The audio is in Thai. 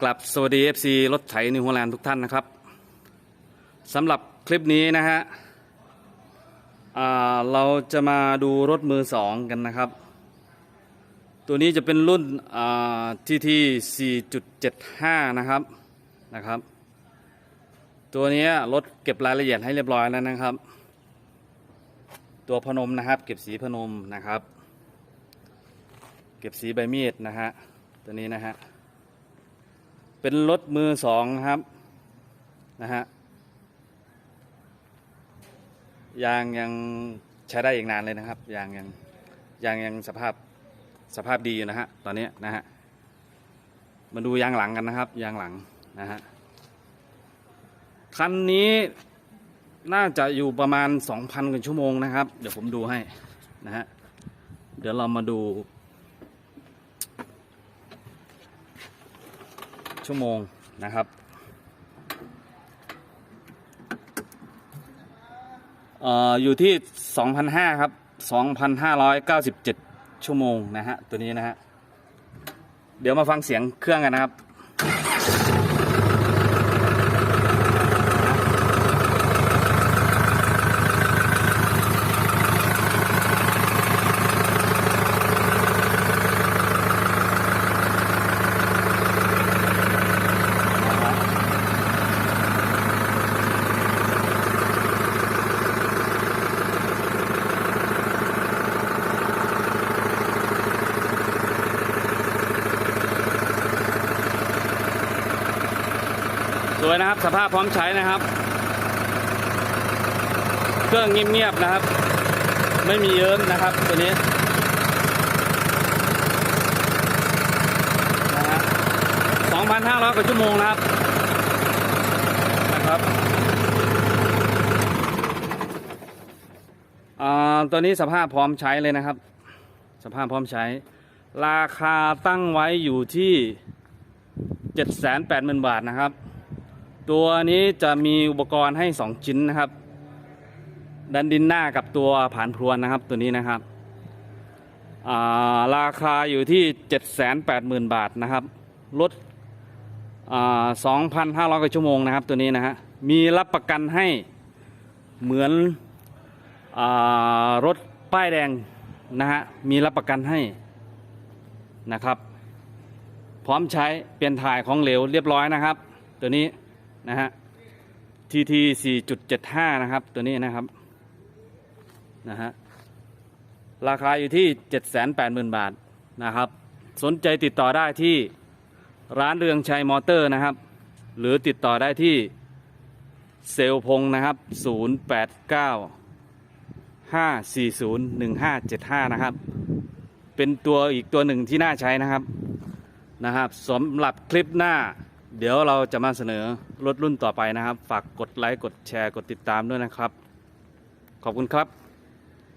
กลับสวัสดี FC รถไถนิวโฮแลนด์ทุกท่านนะครับสำหรับคลิปนี้นะฮะเราจะมาดูรถมือสองกันนะครับ ตัวนี้จะเป็นรุ่นอ่า TT 4.75 นะครับนะครับ ตัวนี้รถเก็บรายละเอียดให้เรียบร้อยแล้วนะครับ ตัวพนมนะครับเก็บสีพนมนะครับ เก็บสีใบมีดนะฮะตัวนี้นะฮะ เป็นรถมือสองครับนะฮะยางยังใช้ได้อีกนานเลยนะครับยางยังยางยังสภาพสภาพดีอยู่นะฮะตอนนี้นะฮะมาดูยางหลังกันนะครับยางหลังนะฮะคันนี้น่าจะอยู่ประมาณ 2,000กว่าชั่วโมงนะครับ เดี๋ยวผมดูให้นะฮะเดี๋ยวเรามาดู ชั่วโมงนะครับอออยู่ที่ 2,500 ครับ 2,597 ชั่วโมงนะฮะ ตัวนี้นะฮะ เดี๋ยวมาฟังเสียงเครื่องกันนะครับ สวยนะครับ สภาพพร้อมใช้นะครับ เครื่องเงียบๆนะครับ ไม่มีเยิ้มนะครับตัวนี้นะฮะ2,500กว่าชั่วโมงนะครับนะครับตัวนี้สภาพพร้อมใช้เลยนะครับ สภาพพร้อมใช้ ราคาตั้งไว้อยู่ที่ 780,000 บาทนะครับ ตัวนี้จะมีอุปกรณ์ให้ 2 ชิ้นนะครับ ดันดินหน้ากับตัวผ่านพรวนนะครับตัวนี้นะครับาราคาอยู่ที่ 780,000 บาทนะครับรถอ่า2,500กว่าชั่วโมงนะครับตัวนี้นะฮะมีรับประกันให้เหมือนอรถป้ายแดงนะฮะมีรับประกันให้นะครับ พร้อมใช้เปลี่ยนถ่ายของเหลวเรียบร้อยนะครับ ตัวนี้ นะฮะ TT 4.75 นะครับ ตัวนี้นะครับ นะฮะ ราคาอยู่ที่ 780,000 บาทนะครับ สนใจติดต่อได้ที่ร้านเรืองชัยมอเตอร์นะครับ หรือติดต่อได้ที่เซลพงนะครับ 089 540 1575 นะครับ เป็นตัวอีกตัวหนึ่งที่น่าใช้นะครับนะครับสำหรับคลิปหน้า เดี๋ยวเราจะมาเสนอรถรุ่นต่อไปนะครับ ฝากกดไลค์ กดแชร์ กดติดตามด้วยนะครับ ขอบคุณครับ